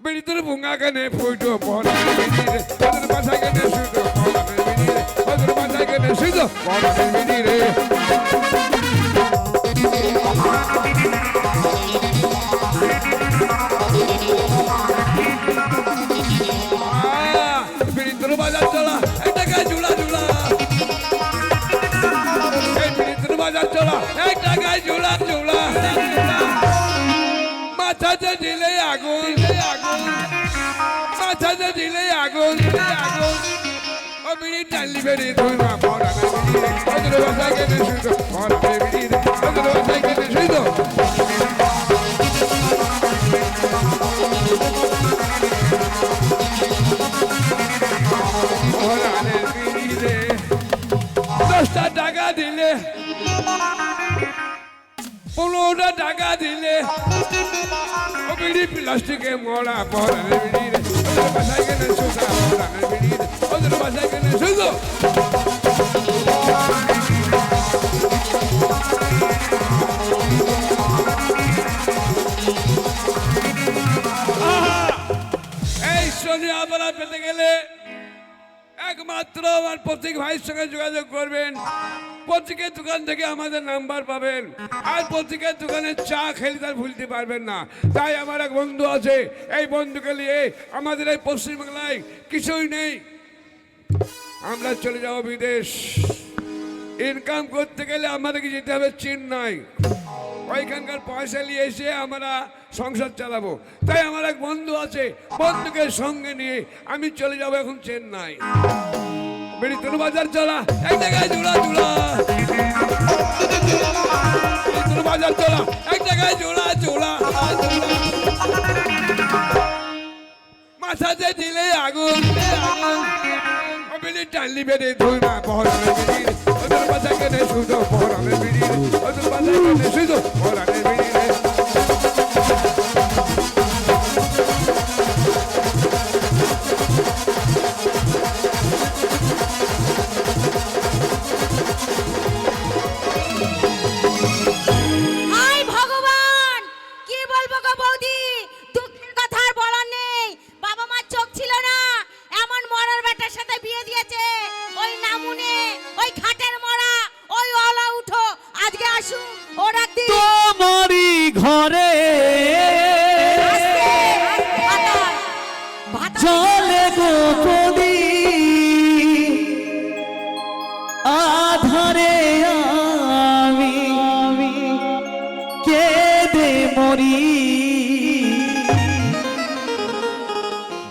বিড়ি ভুঙা কেনে ফুটো রে ওদের বাসায় কেনে শুধু ওদের বাসায় কেনে শুধু পড়ানে বিড়ি রে মাথাতে দিলে আগুন। আগুন মাথাতে দিলে আগুন আগুন। ও বিড়ি টানলি বেড়ি তুই মা, বিড়ি রে। ওদের বাসায় কেনে শুইতো পড়াবে বিড়ি রে। ওদের বাসায় বিড়ি রে। দশটা টাকা দিলে পনেরোটা টাকা দিলে। বিড়ি প্লাস্টিকে মরা পড়ানে বিড়ি বাসায় কেনে সুদা পড়ানে বিড়ি ওদের বাসায় কেনে সুদো এই শনি আবার পেতে গেলে একমাত্র আমার প্রতীক ভাইয়ের সঙ্গে যোগাযোগ করবেন। প্রতীকের দোকান থেকে আমাদের নাম্বার পাবেন। আর প্রতীকের দোকানে চা খেলে তার ভুলতে পারবেন না। তাই আমার এক বন্ধু আছে, এই বন্ধুকে নিয়ে আমাদের এই পশ্চিমবাংলায় কিছুই নেই। আমরা চলে যাব বিদেশ। ইনকাম করতে গেলে আমাদেরকে যেতে হবে চেন্নাই। ওইখানকার পয়সা নিয়ে এসে আমরা সংসার চালাবো। তাই আমার এক বন্ধু আছে, বন্ধুকে সঙ্গে নিয়ে আমি চলে যাব এখন চেন্নাই। তোর বাজার চলা এক জায়গায় জোড়া জোড়া তোর বাজার চলা এক জায়গায় জোড়া জোড়া মাথাতে দিলে আগুন বিড়ি টানলি বেড়ে ধুই না পহরানে বিড়ি। ওদের বাসা কেনে শুধু পহরানে বিড়ি। ওদের বাসা কেনে শুধু পহরানে বিড়ি মরি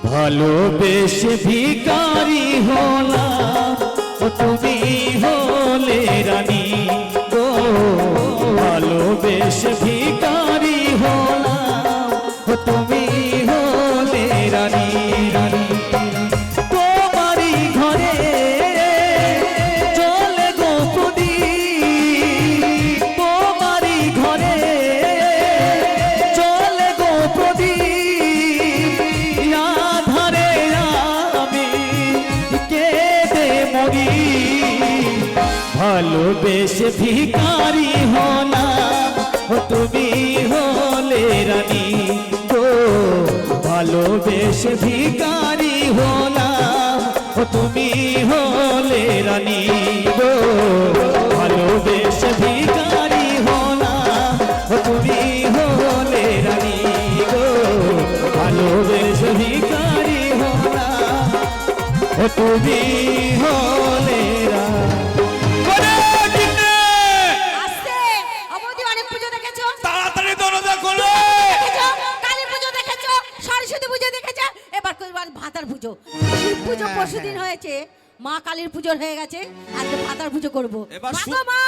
ভালোবেসে ভিকারি হলাম ও তুমি হলে রানী গো। ভালোবেসে ভিকারি ভালোবেসে ভিকারি ও তুমি হলে রানী গো। ভালোবেসে ভিকারি হলাম ও তুমি হলে রানী গো। ভালোবেসে ভিকারি ও তুমি হলে রানী গো। ভালোবেসে ভিকারি ও তুমি কালীর পুজো হয়ে গেছে আজকে ভাতার পুজো করব। এবার মা মা!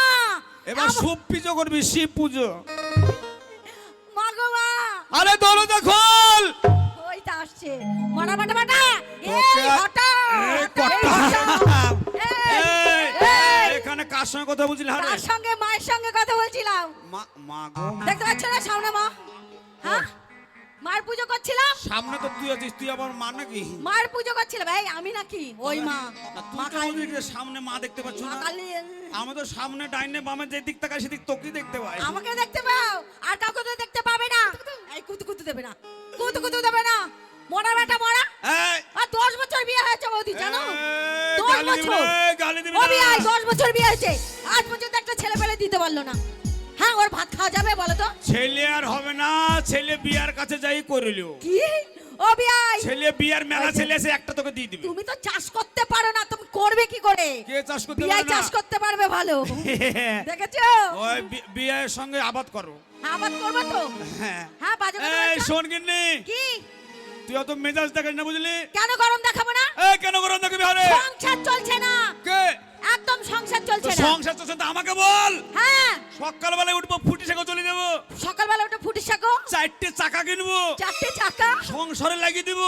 এবার শিব পুজো করবি শিব পুজো। মা গো মা! আরে দরজা খোল! ওই তো আসছে। মাটা মাটা! মাটা এই আর- হটা! এখানে কার সঙ্গে কথা বলছিলি? হারে তার সঙ্গে? মায়ের সঙ্গে কথা বলছিলাম। মা মা। দেখতে পাচ্ছ না? সামনে মা। হ্যাঁ? মার পুজো করছিলাম? সামনে তো তুই আছিস তুই আবার মা নাকি? মার পুজো করছিলাম। ভাই আমি নাকি? ওই মা। মা কালী। সামনে মা দেখতে পাচ্ছ না? কালী। আমি তো সামনে ডাইনে বামে যে দিক তাকাই সেদিক তোকেই দেখতে পাই। আমাকে দেখতে পাও? আর কাউকে তো দেখতে পাবে না? এই কুতু কুতু দেবে না। কুতু কুতু দেবে না। মরা বেটা মরা। আর দশ বছর বিয়ে হয়েছে বৌদি জানো? দশ গালি দিবি বছর। না, গালি দিবি ও না। বিয়ে দশ বছর বিয়ে হয়েছে। আজ পর্যন্ত একটা ছেলে পেলে দিতে পারল না। হ্যাঁ ওর ভাত খাওয়া যাবে বলো তো। ছেলে আর হবে না ছেলে বিয়ার কাছে যাই করিল। কি? ও বিয়াই। ছেলে বিয়ার মেলা ছেলে এসে একটা তোকে দিয়ে দিবে। তুমি তো চাষ করতে পারো না তুমি করবে কি করে? কে চাষ করতে বিয়াই পারে না? চাষ করতে পারবে ভালো। দেখেছ? ওই বিয়ের সঙ্গে আবাদ করো। আবাদ করবে তো? হ্যাঁ। হ্যাঁ বাজে কথা এই? শোন কিন্নি কি? তুই অত মেজাজ দেখাস না বুঝলি? কেন গরম দেখাবো না? এই কেন গরম দেখবি আরে? সংসার চলছে না। কে? একদম সংসার চলছে না। সংসার চলছে তো আমাকে বল। হ্যাঁ। সকালবেলায় উঠবো ফুটি সেকে চলে যাব সকালবেলা ওটা ফুটি শাকো চারটে চাকা কিনবো। চারটে চাকা? সংসারে লাগিয়ে দিব।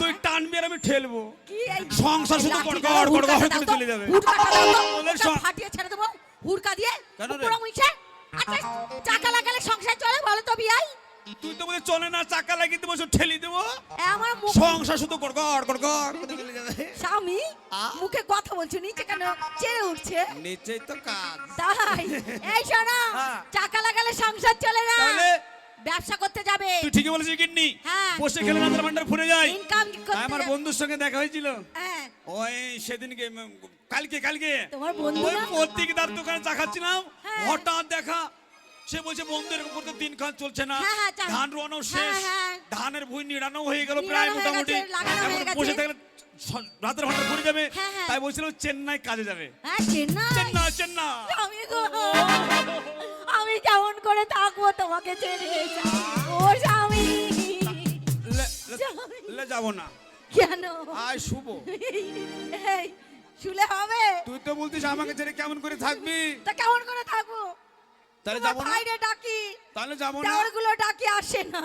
তুই টানবি আর আমি ঠেলবো। কি এই সংসার শুধু গড়গড় গড়গড় করে চলে যাবে। হুড়কা ফাটিয়ে ছেড়ে দেবো। হুড়কা দিয়ে পুরো মুছে আচ্ছা চাকা লাগালে সংসার চলে বলো তো বিয়াই। তুই তো বলে চলে না চাকা লাগিয়ে দেবো ঠেলি দেবো। আমার মুখ সংসার শুধু গড়গড় করে চলে স্বামী মুখে কথা বলছো নিচে কেন চেয়ে উঠছে? নিচেই তো কাজ। তাই? এই শোনো হ্যাঁ। চাকা লাগালে সংসার চলে না? ব্যবসা করতে যাবে। তুই ঠিকই বলেছিস কিন্নি হ্যাঁ। বসে খেলে রাতের ভান্ডার ফুরে যায়। ইনকাম করতে আমার বন্ধুর সঙ্গে দেখা হয়েছিল। হ্যাঁ। ওই সেদিনকে কালকে কালকে। তোমার বন্ধু ওই না? দোকানে চা খাচ্ছিলাম। হঠাৎ দেখা সে বলছে বন্ধু এরকম করতে দিন খান চলছে না। হ্যাঁ, হ্যাঁ, ধান রোয়ানো শেষ। হ্যাঁ, হ্যাঁ। ধানের ভুঁই নিড়ানো হয়ে গেল প্রায় মোটামুটি। বসে থাকলে রাতের ভান্ডার ফুরে যাবে। তাই বলছিল চেন্নাই কাজে যাবে। চেন্নাই। চেন্নাই আমি কেমন করে থাকব তোমাকে ছেড়ে ও স্বামী। যাব না। কেন? আয় শুভ শুলে হবে? তুই তো বলতিস আমাকে ছেড়ে কেমন করে থাকবি? তা কেমন করে থাকব? তাহলে যাব না? ভাইরে ডাকি। তাহলে যাব না? দেওরগুলো ডাকি আসে না।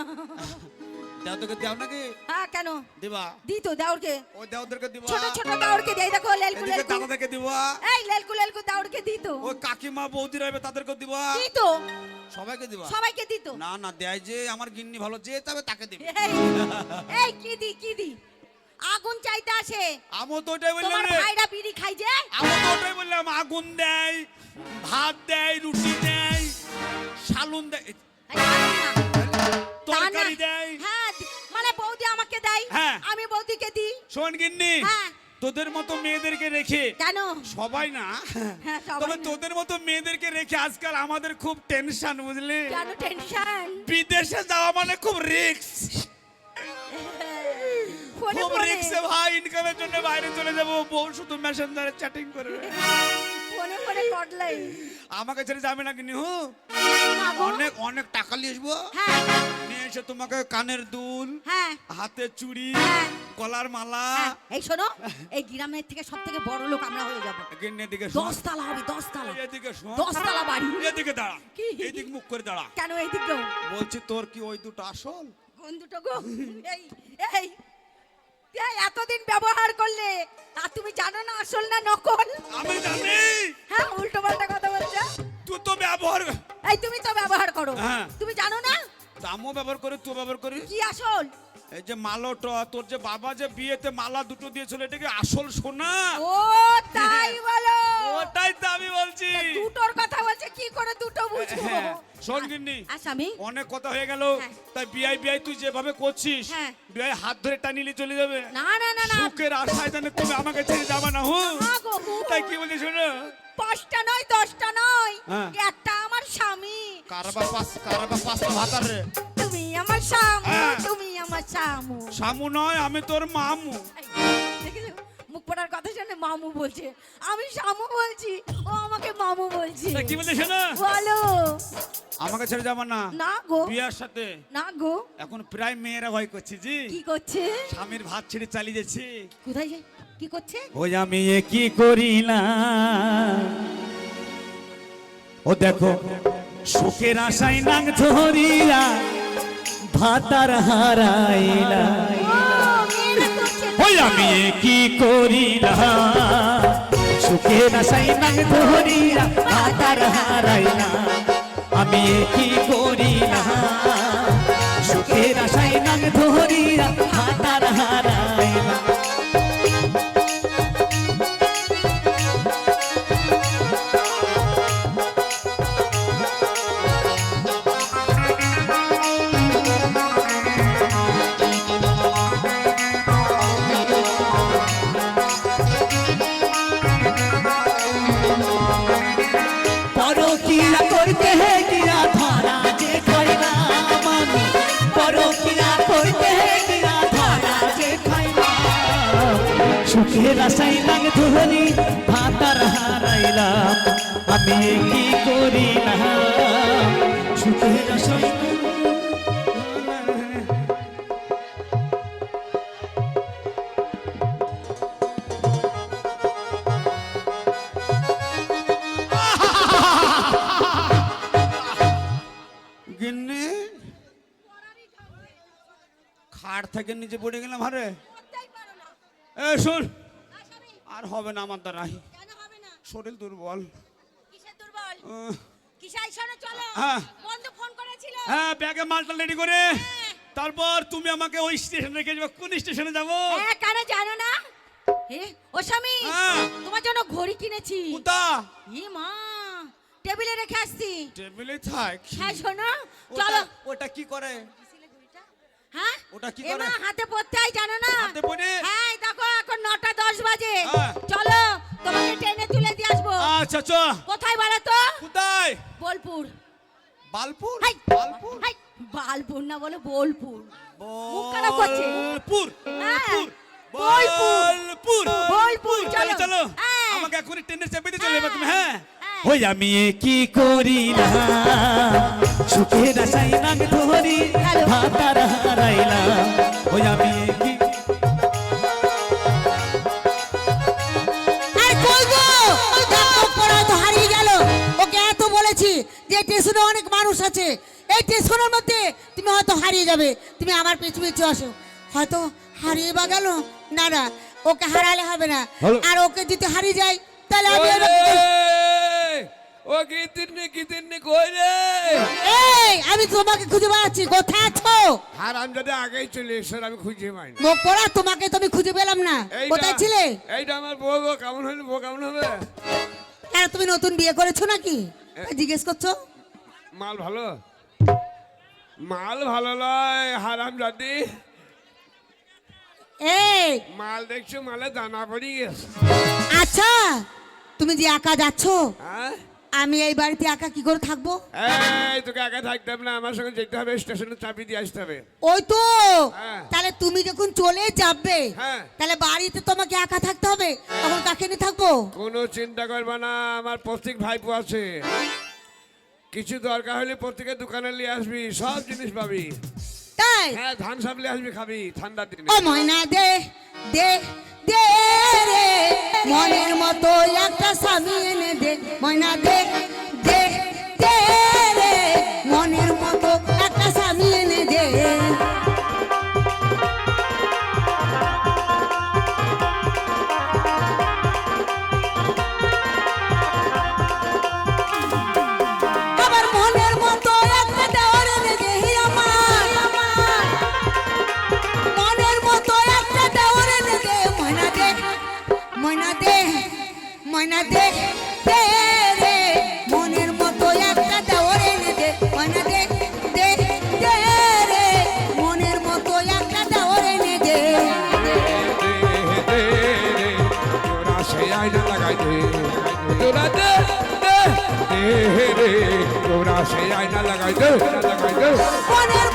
দেও তোকে দেও নাকি? হ্যাঁ কেন? দিবা? দি তো দেওরকে। দেওদেরকে দিবা? ছোট ছোট দেওরকে দেই দেখো লেলকু লেলকু। দিবা? এই লেলকু লেলকু দেওরকে দি তো। ওই কাকিমা বৌদি রবে তাদেরকে দিবা? দি তো। সবাইকে দিবা? সবাইকে দি তো। না না দেয় যে আমার গিন্নি ভালো যে তবে তাকে দিবে। এই কি দি কি দি? আগুন চাইতে আসে। আমও তো ওটাই বললাম তোমার ভাইরা বিড়ি খাই যে? আমও তো ওটাই বললাম আগুন দেয় ভাত দেয় রুটি দেয়। সালুন দেয়। তরকারি দেয়। হ্যাঁ মানে বৌদি আমাকে দেয়। হ্যাঁ। আমি বৌদিকে দিই। শোন গিন্নি হ্যাঁ। তোদের মতো মেয়েদেরকে রেখে কেন? সবাই না হ্যাঁ, তবে তোদের মতো মেয়েদেরকে রেখে আজকাল আমাদের খুব টেনশন বুঝলি? কেন টেনশন বিদেশে যাওয়া মানে খুব রিস্ক খুব রিস্কে ভাই ইনকামের জন্য বাইরে চলে যাব। বউ শুধু মেসেঞ্জারে চ্যাটিং করবে ফোনে আমাকে ছেড়ে যাবে না কিনি হু? অনেক অনেক টাকা নিয়ে আসব? হ্যাঁ। নিয়ে এসে তোমাকে কানের দুল হ্যাঁ। হাতে চুড়ি হ্যাঁ। গলার মালা। এই শোনো এই গ্রামের থেকে সব থেকে বড় লোক আমরা হয়ে যাব। এদিকে হবে এদিকে দশতলা বাড়ি। এদিকে দাঁড়া? এদিক মুখ করে দাঁড়া। কেন এই দিক বলছি তোর কি ওই দুটো আসল? কোন দুটো গো? এই এই এই এতদিন ব্যবহার করলে আর তুমি জানো না আসল না নকল? আমি জানি। হ্যাঁ উল্টো পাল্টা কথা বলছো। তুই তো ব্যবহার এই তুমি তো ব্যবহার করো। হ্যাঁ। তুমি জানো না? দামও ব্যবহার করে তুই ব্যবহার করিস? কি আসল? এই যে মালোটা তোর যে বাবা যে বিয়েতে মালা দুটো দিয়েছিল এটা কি আসল সোনা? ও তাই বলো। ওটাই তো আমি বলছি। দুটোর কথা বলছে কি করে দুটো বুঝব? হ্যাঁ, শোন গিন্নি আর স্বামী অনেক কথা হয়ে গেল। হ্যাঁ। তাই বিয়াই বিয়াই তুই যেভাবে করছিস হ্যাঁ। বিয়াই হাত ধরে টানিলে চলে যাবে। না না না না। সুখের আশায় জানে তুমি আমাকে ছেড়ে যাবে না হু? না গো, হু। তাই কি বলছিস শোনো? পাঁচটা নয় দশটা নয়। হ্যাঁ। একটা আমার স্বামী। কারবা পাস কারবা পাস ভাতার। রে তুমি আমার স্বামী হ্যাঁ। তুমি আমার স্বামী। শামু নয় আমি তোর মামু। দেখেছ? মুখ পড়ার কথা শুনে মামু বলছে আমি শামু বলছি ও আমাকে মামু বলছে। তা কি বলছিস শোনো? বলো। আমাকে ছেড়ে যাবে না। না গো। বিয়ার সাথে। না গো। এখন প্রায় মেয়েরা ভয় করছে জি। কি করছে? স্বামীর ভাত ছেড়ে চালিয়ে যাচ্ছে। কোথায় যায় কি করছে? ওই আমি এ কি করিলাম? ও দেখো, সুখের আশায় নাং ধরিয়া ভাতার হারাইলা। ওই আমি কি করিলাম? সুখের আশায় নাং ধরিয়া ভাতার হারাইলা। আমি কি করিলাম? নাগ ধরি ভাতার হারাইলাম। আমি কি করি না? সুখের আশাই খাট থেকে নিচে পড়ে গেলাম আরে এ শোন। আর হবে না আমার দ্বারাই শরীর দুর্বল। হ্যাঁ। হ্যাঁ ব্যাগে মালটা রেডি করে। হ্যাঁ। তারপর তুমি আমাকে ওই স্টেশনে রেখে যাবে। কোন স্টেশনে যাব? হ্যাঁ কেন জানো না? ও স্বামী হ্যাঁ। তোমার জন্য ঘড়ি কিনেছি। কুতা ই মা টেবিলে রেখে আসছি। টেবিলে থাক। হ্যাঁ শোনো। চলো। ওটা কি করে? ওটা কি করে? হাতে পড়তে হয় জানো না? হাতে পড়ে? হ্যাঁ দেখো এখন নটা দশ বাজে। হ্যাঁ। চলো তোমাকে ট্রেনে তুলে দিয়ে আসব। আচ্ছা চ। কোথায় বলো তো? কোথায়? বোলপুর। বালপুর? বালপুর? বালপুর না বলে বোলপুর। করছে। বোলপুর। হ্যাঁ, বোলপুর। বোলপুর, চলো চলো। চলো। হ্যাঁ। আমাকে এখনই ট্রেনে চেপে দিয়ে চলে এবার তুমি হ্যাঁ হ্যাঁ। ওই আমি কি করি না? সুখের আশাই নাগ ধরি ভাতার হারাইলাম। ওই আমি কি যে স্টেশনে অনেক মানুষ আছে। এই স্টেশনের মধ্যে তুমি হয়তো হারিয়ে যাবে। তুমি আমার পিছু পিছু আসো হয়তো হারিয়ে বা গেল? না না ওকে হারালে হবে না। আর ওকে যদি হারিয়ে যায় তাহলে আমি কই রে? এই আমি তোমাকে খুঁজে বেড়াচ্ছি কোথায় আছো? আর যদি আগেই চলে এসে আমি খুঁজে পাই না মুখ পড়া তোমাকে তো আমি খুঁজে পেলাম না। কোথায় ছিলে? এইটা আমার বউ গো কেমন বউ কেমন হবে? কেন তুমি নতুন বিয়ে করেছ নাকি? জিজ্ঞেস করছ? মাল ভালো? মাল ভালো নয় হারাম জাতি। এই। মাল দেখছ মালে দানা পড়ি গেছে। আচ্ছা তুমি যে একা যাচ্ছো হ্যাঁ? আমি এই বাড়িতে একা কি করে থাকব? এই তোকে একা থাকতে হবে না আমার সঙ্গে যেতে হবে স্টেশনে চাবি দিয়ে আসতে হবে। ওই তো! হ্যাঁ। তাহলে তুমি যখন চলে যাবে হ্যাঁ। তাহলে বাড়িতে তোমাকে একা থাকতে হবে? তখন কাকে নিয়ে থাকব? কোনো চিন্তা করবে না আমার প্রত্যেক ভাইপো আছে। কিছু দরকার হলে প্রত্যেকের দোকানে নিয়ে আসবি সব জিনিস পাবি। তাই? হ্যাঁ ধান সব নিয়ে আসবি খাবি ঠান্ডার দিনে। ও ময়না দে দে দে রে মনের মতো ময়না দে দে রে মনের মতো একটা দেওয়ার এনে দে। ময়না দে দে দে রে মনের মতো একটা দেওয়ার এনে দে। তোরা সে আয়না লাগাই দে তোরা দে দে দে রে তোরা সে আয়না লাগাই দে লাগাই দে। মনের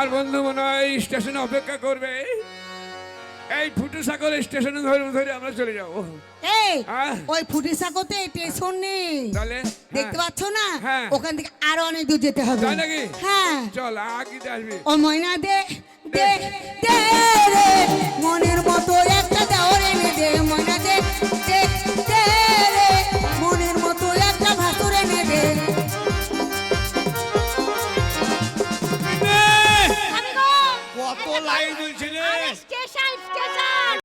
আমার বন্ধু মনে হয় স্টেশনে অপেক্ষা করবে। এই ফুটি সাগর স্টেশনে ধরে ধরে আমরা চলে যাব। এই হ্যাঁ। ওই ফুটি সাগরতে স্টেশন নেই। তাহলে? দেখতে হ্যাঁ। পাচ্ছ না? হ্যাঁ। ওখান থেকে আরও অনেক দূর যেতে হবে। তাই নাকি? হ্যাঁ। চল আগে আসবি? ও ময়না দে দে দে। রে। মনের মতো একটা দেওয়ার এনে দে ময়না।